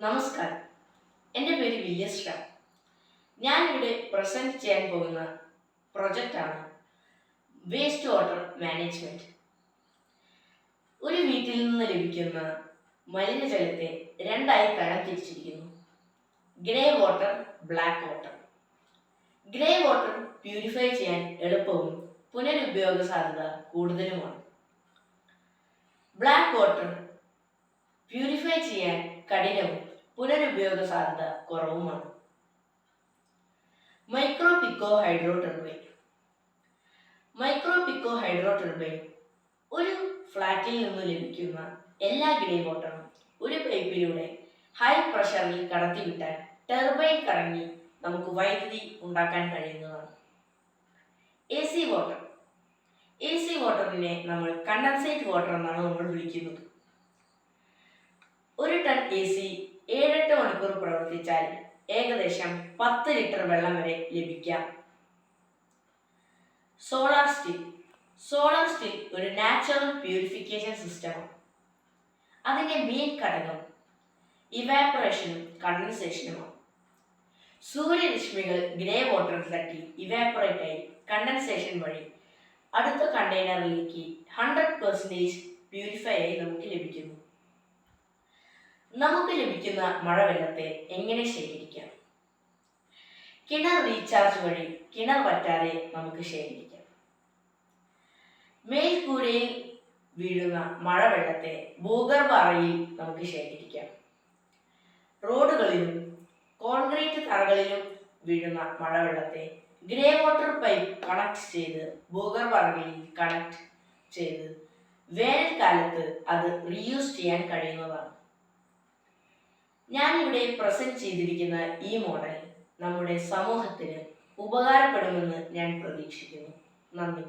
നമസ്കാരം. എന്റെ പേര് വി എസ് ഷാ. ഞാനിവിടെ പ്രസന്റ് ചെയ്യാൻ പോകുന്ന പ്രൊജക്റ്റാണ് വേസ്റ്റ് വാട്ടർ മാനേജ്മെന്റ് ഒരു വീട്ടിൽ നിന്ന് ലഭിക്കുന്ന മലിനജലത്തെ രണ്ടായി തരം തിരിച്ചിരിക്കുന്നു grey water black water grey water purify ചെയ്യാൻ എളുപ്പവും പുനരുപയോഗ സാധ്യത കൂടുതലുമാണ്. ബ്ലാക്ക് വാട്ടർ പ്യൂരിഫൈ ചെയ്യാൻ കഠിനവും പുനരുപയോഗ സാധ്യത കുറവുമാണ്. Micro pico hydro turbine micro pico hydro turbine ഒരു ഫ്ലാറ്റിൽ നിന്ന് ലഭിക്കുന്ന എല്ലാ ഗ്രേ വാട്ടറും ഒരു പൈപ്പിലൂടെ ഹൈ പ്രഷറിൽ കടത്തിവിട്ടാൽ ടർബൈൻ കറങ്ങി നമുക്ക് വൈദ്യുതി ഉണ്ടാക്കാൻ കഴിയുന്നതാണ്. A C water A C വാട്ടറിനെ നമ്മൾ കണ്ടൻസേറ്റ് വാട്ടർ എന്നാണ് നമ്മൾ വിളിക്കുന്നത്. ഒരു ടൺ എ സി ഏഴെട്ട് മണിക്കൂർ പ്രവർത്തിച്ചാൽ ഏകദേശം പത്ത് ലിറ്റർ വെള്ളം വരെ ലഭിക്കാം. സോളാർ സ്റ്റിൽ സോളാർ സ്റ്റിൽ ഒരു നാച്ചുറൽ പ്യൂരിഫിക്കേഷൻ സിസ്റ്റമാണ് അതിന്റെ മെയിൻ ഘടകം ഇവാപ്പറേഷനും കണ്ടൻസേഷനുമാണ് സൂര്യരശ്മികൾ ഗ്രേ വാട്ടറിൽ തട്ടി ഇവാപ്പറേറ്റ് ആയി കണ്ടൻസേഷൻ വഴി അടുത്ത കണ്ടെയ്നറിലേക്ക് ഹൺഡ്രഡ് പെർസെന്റേജ് പ്യൂരിഫൈ ആയി നമുക്ക് ലഭിക്കുന്നു. നമുക്ക് ലഭിക്കുന്ന മഴവെള്ളത്തെ എങ്ങനെ ശേഖരിക്കാം? കിണർ റീചാർജ് വഴി കിണർ വറ്റാതെ നമുക്ക് ശേഖരിക്കാം. മേൽക്കൂരയിൽ വീഴുന്ന മഴവെള്ളത്തെ ഭൂഗർഭ അറയിൽ നമുക്ക് ശേഖരിക്കാം. റോഡുകളിലും കോൺക്രീറ്റ് തറകളിലും വീഴുന്ന മഴവെള്ളത്തെ ഗ്രേ വാട്ടർ പൈപ്പ് കണക്ട് ചെയ്ത് ഭൂഗർഭ അറകളിൽ കണക്ട് ചെയ്ത് വേനൽക്കാലത്ത് അത് റീയൂസ് ചെയ്യാൻ കഴിയുന്നതാണ്. ഞാനിവിടെ പ്രസന്റ് ചെയ്തിരിക്കുന്ന ഈ മോഡൽ നമ്മുടെ സമൂഹത്തിന് ഉപകാരപ്പെടുമെന്ന് ഞാൻ പ്രതീക്ഷിക്കുന്നു. നന്ദി.